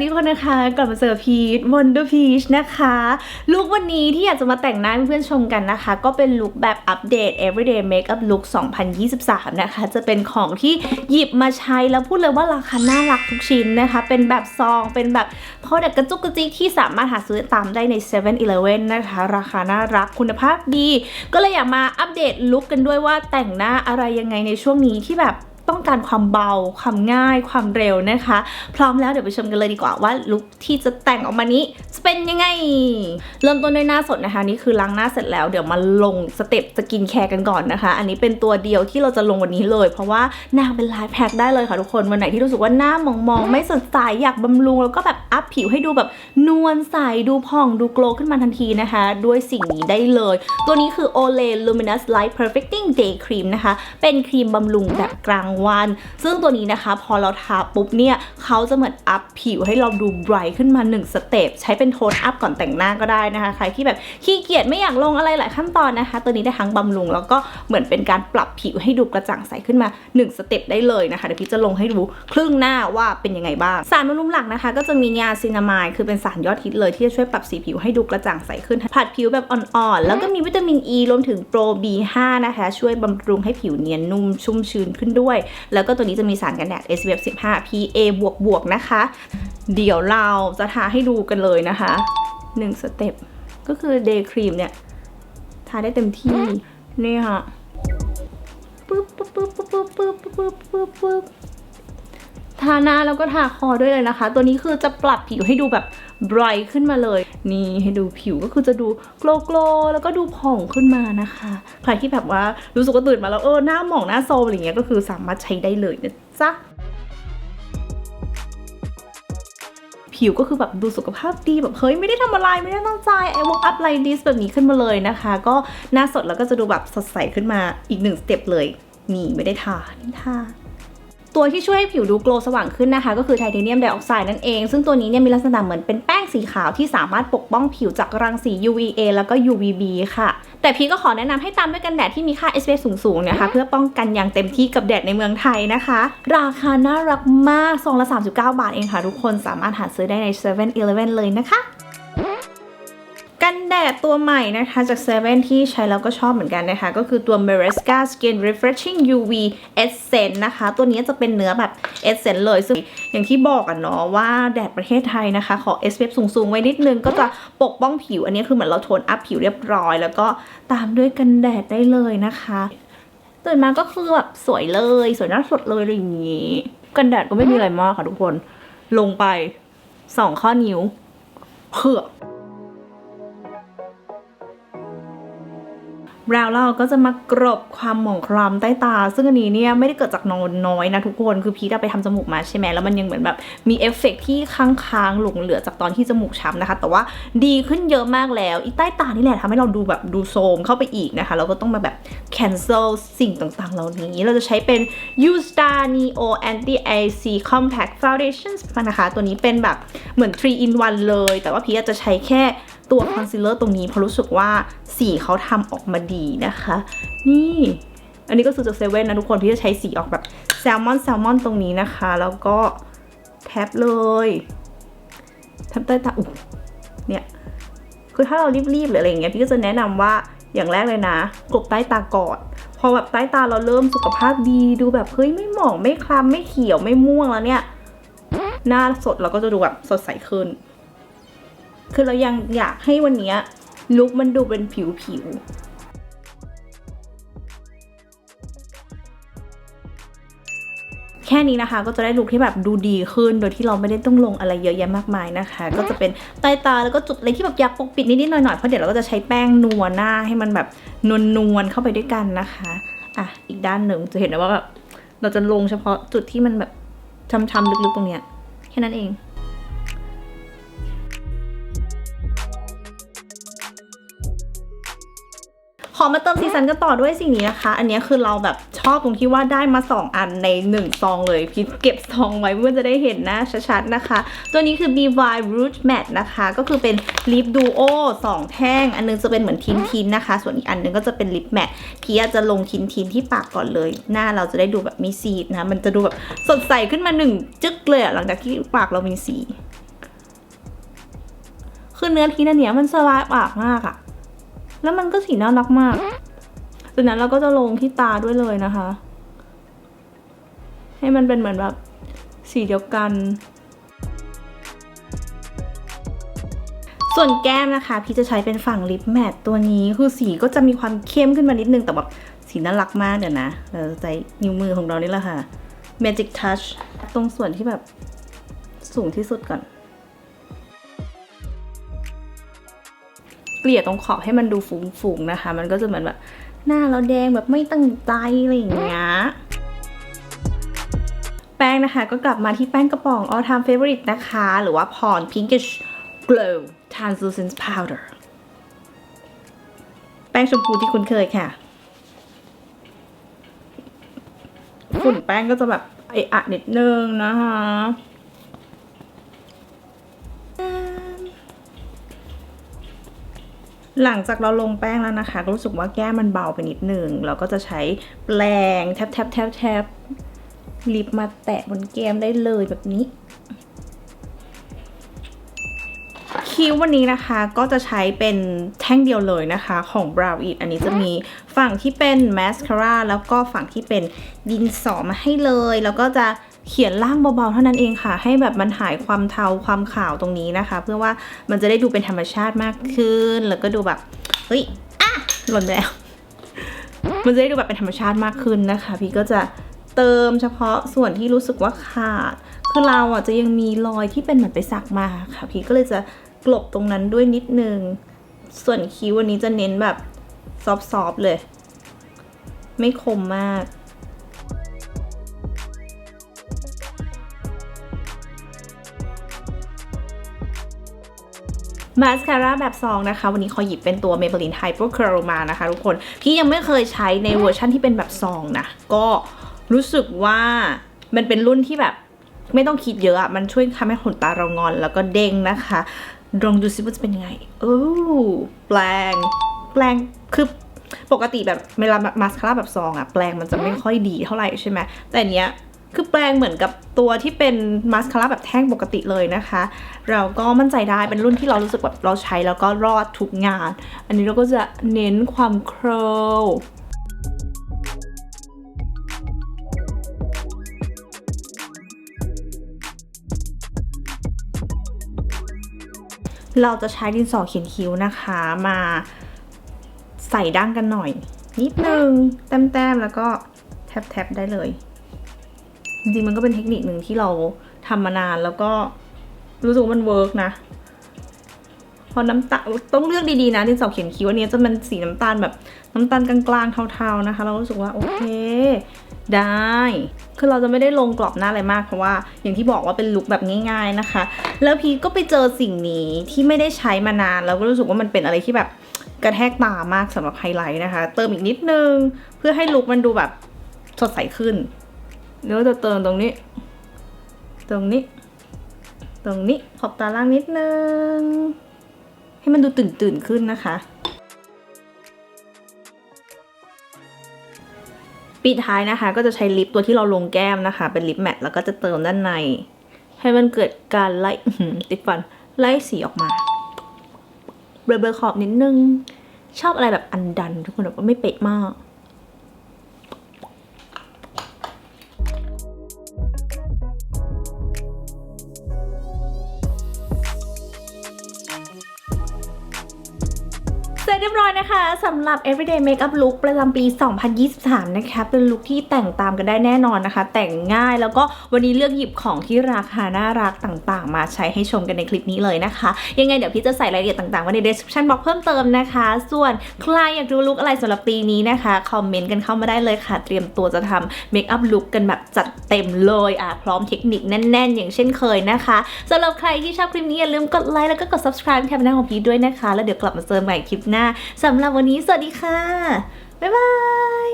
ดีคนนะคะกลับมาเจอพีชวันเดอร์พีชนะคะลุควันนี้ที่อยากจะมาแต่งหน้าเพื่อนชมกันนะคะ ก็เป็นลุคแบบอัปเดต everyday makeup look 2023 นะคะ จะเป็นของที่หยิบมาใช้แล้วพูดเลยว่าราคาน่ารักทุกชิ้นนะคะ เป็นแบบซองเป็นแบบพอดักกระจุกกระจิกที่สามารถหาซื้อตามได้ใน7 e เ e ่ e อนะคะ ราคาน่ารักคุณภาพดี ก็เลยอยากมาอัปเดตลุคกันด้วยว่าแต่งหน้าอะไรยังไงในช่วงนี้ที่แบบ ต้องการความเบา ความง่าย ความเร็วนะคะ พร้อมแล้วเดี๋ยวไปชมกันเลยดีกว่าว่าลุคที่จะแต่งออกมานี้จะเป็นยังไง เริ่มต้นด้วยหน้าสดนะคะ นี่คือล้างหน้าเสร็จแล้วเดี๋ยวมาลงสเต็ปสกินแคร์กันก่อนนะคะ อันนี้เป็นตัวเดียวที่เราจะลงวันนี้เลย เพราะว่านางเป็นไลฟ์แพ็คได้เลยค่ะทุกคน วันไหนที่รู้สึกว่าหน้ามองๆไม่สดใสอยากบำรุงแล้วก็แบบอัพผิวให้ดูแบบนวลใสดูผ่องดูโกลว์ขึ้นมาทันทีนะคะ ด้วยสิ่งนี้ได้เลย ตัวนี้คือ Olay Luminous Light Perfecting Day Cream นะคะ เป็นครีมบำรุงแบบกลางวัน ซึ่งตัวนี้นะคะพอเราทาปุ๊บเนี่ยเขาจะเหมือนอัพผิวให้เราดูไบรท์ขึ้นมา1สเต็ปใช้เป็นโทนอัพก่อนแต่งหน้าก็ได้นะคะ ใครที่แบบขี้เกียจไม่อยากลงอะไรหลายขั้นตอนนะคะ ตัวนี้ได้ทั้งบำรุงแล้วก็เหมือนเป็นการปรับผิวให้ดูกระจ่างใสขึ้นมา 1 สเต็ปได้เลยนะคะเดี๋ยวพี่จะลงให้ดูครึ่งหน้าว่าเป็นยังไงบ้าง สารบำรุงหลักนะคะ ก็จะมียาซินามายคือเป็นสารยอดฮิตเลยที่จะช่วยปรับสีผิวให้ดูกระจ่างใสขึ้น ผัดผิวแบบอ่อนๆ แล้วก็มีวิตามินอ e, ีรวมถึงโปร B5 นะคะ ช่วยบำรุงให้ผิวเนียนนุ่มชุ่มชื้นขึ้นด้วยแล้วก็ตัวนี้จะมีสารกันแดด SPF 15 PA บวกบวกๆนะคะ เดี๋ยวเราจะทาให้ดูกันเลยนะคะ1สเต็ปก็คือ Day Cream เนี่ย ทาได้เต็มที่ นี่ค่ะปึ๊บปึ๊บปึ๊บปึ๊บปึ๊บปึ๊บปึ๊บปึ๊บปึ๊บทาหน้าแล้วก็ทาคอด้วยเลยนะคะ ตัวนี้คือจะปรับผิวให้ดูแบบ ไบรท์ขึ้นมาเลย นี่ให้ดูผิวก็คือจะดูโกลโกลแล้วก็ดูผ่องขึ้นมานะคะ ใครที่แบบว่ารู้สึกว่าตื่นมาแล้วเออหน้าหมองหน้าโซมอะไรเงี้ยก็คือสามารถใช้ได้เลยนะจ๊ะผิวก็คือแบบดูสุขภาพดีแบบเฮ้ยไม่ได้ทำอะไรไม่ได้ตั้งใจไอ้วอกอัพไลดิสแบบนี้ขึ้นมาเลยนะคะ ก็หน้าสดแล้วก็จะดูแบบสดใสขึ้นมาอีกหนึ่งสเต็ปเลย นี่ไม่ได้ทานี่ทา ตัวที่ช่วยให้ผิวดูโกลสว่างขึ้นนะคะ ก็คือไทเทเนียมไดออกไซด์นั่นเอง ซึ่งตัวนี้เนี่ยมีลักษณะเหมือนเป็นแป้งสีขาวที่สามารถปกป้องผิวจากรังสี UVA แล้วก็ UVB ค่ะ แต่พี่ก็ขอแนะนำให้ตามด้วยกันแดดที่มีค่า SPF สูงๆนะคะ เพื่อป้องกันอย่างเต็มที่กับแดดในเมืองไทยนะคะ ราคาน่ารักมากซองละ 39 บาทเองค่ะทุกคนสามารถหาซื้อได้ใน7 e เ e ่ e อเลยนะคะ กันแดดตัวใหม่นะคะ จาก7 e ที่ใช้แล้วก็ชอบเหมือนกันนะคะ ก็คือตัว Maresca Skin Refreshing UV Essence นะคะ ตัวนี้จะเป็นเนื้อแบบ Essence เลย ซึ่งอย่างที่บอกกันเนาะว่าแดดประเทศไทยนะคะ ขอ SPF สูงๆ ไว้นิดนึง ก็จะปกป้องผิว อันนี้คือเหมือนเราโทนอัพผิวเรียบร้อย แล้วก็ตามด้วยกันแดดได้เลยนะคะตื่นมาก็คือแบบสวยเลย สวยหน้าสดเลยอะไรอย่างนี้ กันแดดก็ไม่มีอะไรมากค่ะทุกคน ลงไปสองข้อนิ้วเผื่อ แล้วเราก็จะมากรบความหมองคล้ำใต้ตา ซึ่งอันนี้เนี่ยไม่ได้เกิดจากนอนน้อยนะทุกคนคือพีทไปทำจมูกมาใช่ไหมแล้วมันยังเหมือนแบบมีเอฟเฟกต์ที่ค้างๆหลงเหลือจากตอนที่จมูกช้ำนะคะ แต่ว่าดีขึ้นเยอะมากแล้วอีใต้ตานี่แหละทำให้เราดูแบบดูโทมเข้าไปอีกนะคะเราก็ต้องมาแบบ cancel สิ่งต่างๆ เหล่านี้เราจะใช้เป็น U Star Neo Anti AC Compact Foundation นะคะ ตัวนี้เป็นแบบเหมือน 3 in 1 เลย แต่ว่าพีทจะใช้แค่ ตัวคอนซีลเลอร์ตรงนี้เพราะรู้สึกว่าสีเขาทำออกมาดีนะคะ นี่อันนี้ก็ซื้อจากเซเว่นนะทุกคนที่จะใช้สีออกแบบแซลมอนแซลมอนตรงนี้นะคะ แล้วก็แท็บเลยแท็บใต้ตาอุเนี่ยคือถ้าเรารีบๆหรืออะไรอย่างเงี้ยพี่ก็จะแนะนำว่าอย่างแรกเลยนะกลบใต้ตาก่อนพอแบบใต้ตาเราเริ่มสุขภาพดีดูแบบเฮ้ยไม่หมองไม่คล้ำไม่เขียวไม่ม่วงแล้วเนี่ย หน้าสดเราก็จะดูแบบสดใสขึ้น คือเรายังอยากให้วันนี้ลุคมันดูเป็นผิวผิวแค่นี้นะคะก็จะได้ลุคที่แบบดูดีขึ้น โดยที่เราไม่ได้ต้องลงอะไรเยอะแยะมากมายนะคะ ก็จะเป็นใต้ตาแล้วก็จุดอะไรที่แบบอยากปกปิดนิดๆหน่อยๆเพราะเดี๋ยวเราก็จะใช้แป้งนัวหน้าให้มันแบบนวลๆเข้าไปด้วยกันนะคะอะอีกด้านหนึ่งจะเห็นได้ว่าแบบเราจะลงเฉพาะจุดที่มันแบบช้ำๆลึกๆตรงเนี้ยแค่นั้นเอง อมาเติมสีสันกันต่อด้วยสิ่งนี้นะคะ อันนี้คือเราแบบชอบตรงที่ว่าได้มา 2 อันใน 1 ซองเลยพี่เก็บซองไว้เพื่อจะได้เห็นหน้าชัดๆนะคะ ตัวนี้คือ BY Rouge Matte นะคะ ก็คือเป็นลิปดูโอ2แท่ง อันนึงจะเป็นเหมือนทินทินนะคะ ส่วนอีกอันนึงก็จะเป็นลิปแมทพี่อาจจะลงทินทินที่ปากก่อนเลย หน้าเราจะได้ดูแบบมีสีนะ มันจะดูแบบสดใสขึ้นมาหนึ่งจึ๊กเลยอะหลังจากที่ปากเรามีสีคือเนื้อพีชอันเนี้ยมันสบายปากมากอะ แล้วมันก็สีน่ารักมากจากนั้นเราก็จะลงที่ตาด้วยเลยนะคะ ให้มันเป็นเหมือนแบบสีเดียวกัน ส่วนแก้มนะคะ พี่จะใช้เป็นฝั่งลิปแมตตัวนี้คือสีก็จะมีความเข้มขึ้นมานิดนึง แต่แบบสีน่ารักมากเดี๋ยวนะ เราจะใช้นิ้วมือของเรานี่แหละค่ะ Magic Touch ตรงส่วนที่แบบสูงที่สุดก่อน เกลี่ยตรงขอบให้มันดูฟูงๆนะคะ มันก็จะเหมือนแบบหน้าเราแดงแบบไม่ตั้งใจอะไรอย่างเงี้ยแป้งนะคะ ก็กลับมาที่แป้งกระป๋อง all time favorite นะคะ หรือว่า Pond Pinkish Glow Translucent Powder แป้งชมพูที่คุ้นเคยค่ะฝุ่นแป้งก็จะแบบไออะนิดนึงนะคะ หลังจากเราลงแป้งแล้วนะคะก็รู้สึกว่าแก้มมันเบาไปนิดหนึ่ง เราก็จะใช้แปรงแทบแทบแทบแทบลิปมาแตะบนแก้มได้เลยแบบนี้ คิ้ววันนี้นะคะก็จะใช้เป็นแท่งเดียวเลยนะคะของ Brow It อันนี้จะมีฝั่งที่เป็นมาสคาร่าแล้วก็ฝั่งที่เป็นดินสอมาให้เลย แล้วก็จะ เขียนล่างเบาๆเท่านั้นเองค่ะ ให้แบบมันหายความเทาความขาวตรงนี้นะคะ เพื่อว่ามันจะได้ดูเป็นธรรมชาติมากขึ้น แล้วก็ดูแบบเฮ้ยอะหล่นแล้ว มันจะได้ดูแบบเป็นธรรมชาติมากขึ้นนะคะ พี่ก็จะเติมเฉพาะส่วนที่รู้สึกว่าขาด คือเราอะจะยังมีรอยที่เป็นเหมือนไปสักมาค่ะ พี่ก็เลยจะกลบตรงนั้นด้วยนิดนึง ส่วนคิ้ววันนี้จะเน้นแบบซอฟๆเลย ไม่คมมาก มาสคาร่าแบบซองนะคะ วันนี้ขอหยิบเป็นตัว Maybelline Hyper Curl มานะคะทุกคนพี่ยังไม่เคยใช้ในเวอร์ชั่นที่เป็นแบบซองนะ ก็รู้สึกว่ามันเป็นรุ่นที่แบบไม่ต้องคิดเยอะอะมันช่วยทำให้ขนตาเรางอนแล้วก็เด้งนะคะลองดูซิว่าจะเป็นยังไงโอ้แปลง แปลงคือปกติแบบเวลามาสคาร่าแบบซองอะแปลงมันจะไม่ค่อยดีเท่าไหร่ใช่ไหมแต่อันเนี้ย คือแปลงเหมือนกับตัวที่เป็นมาสคาร่าแบบแท่งปกติเลยนะคะ เราก็มั่นใจได้เป็นรุ่นที่เรารู้สึกแบบเราใช้แล้วก็รอดทุกงาน อันนี้เราก็จะเน้นความเครลเราจะใช้ดินสอเขียนคิ้วนะคะมาใส่ดั้งกันหน่อย นิดนึงแต้มๆแล้วก็แทบๆได้เลย จริงๆมันก็เป็นเทคนิคหนึ่งที่เราทำมานานแล้วก็รู้สึกว่ามันเวิร์กนะ พอน้ำตาต้องเลือกดีๆนะดินสอเขียนคิ้วอันนี้จะเป็นสีน้ำตาลแบบน้ำตาลกลางๆเทาๆนะคะ เรารู้สึกว่าโอเค ได้ คือเราจะไม่ได้ลงกรอบหน้าอะไรมากเพราะว่า อย่างที่บอกว่าเป็นลุคแบบง่าย ๆนะคะ แล้วพีก็ไปเจอสิ่งนี้ที่ไม่ได้ใช้มานานแล้วก็รู้สึกว่ามันเป็นอะไรที่แบบกระแทกตามากสำหรับไฮไลท์นะคะ เติมอีกนิดนึง เพื่อให้ลุคมันดูแบบสดใสขึ้น เดี๋ยวจะเติมตรงนี้ ตรงนี้ ตรงนี้ขอบตาล่างนิดนึง ให้มันดูตื่นตื่นขึ้นนะคะ ปิดท้ายนะคะ ก็จะใช้ลิปตัวที่เราลงแก้มนะคะ เป็นลิปแมทแล้วก็จะเติมด้านใน ให้มันเกิดการไล่ติดฟันไล่สีออกมาเบลอๆขอบนิดนึง ชอบอะไรแบบอันดัน ทุกคนแบบว่าไม่เป๊ะมาก สำหรับ everyday makeup look ประจำปี 2023 นะคะ เป็นลุคที่แต่งตามกันได้แน่นอนนะคะ แต่งง่ายแล้วก็วันนี้เลือกหยิบของที่ราคาน่ารักต่างๆ มาใช้ให้ชมกันในคลิปนี้เลยนะคะ ยังไงเดี๋ยวพี่จะใส่รายละเอียดต่างๆ ไว้ใน description box เพิ่มเติมนะคะ ส่วนใครอยากดูลุคอะไรสำหรับปีนี้นะคะคอมเมนต์กันเข้ามาได้เลยค่ะ เตรียมตัวจะทำ makeup look กันแบบจัดเต็มเลยอะพร้อมเทคนิคแน่น ๆ อย่างเช่นเคยนะคะสำหรับใครที่ชอบคลิปนี้อย่าลืมกดไลค์แล้วก็กด subscribe แทนหน้าของพีทด้วยนะคะ แล้วเดี๋ยวกลับมาเจอใหม่คลิปหน้าสำหรับวันนี้สวัสดีค่ะ บ๊ายบาย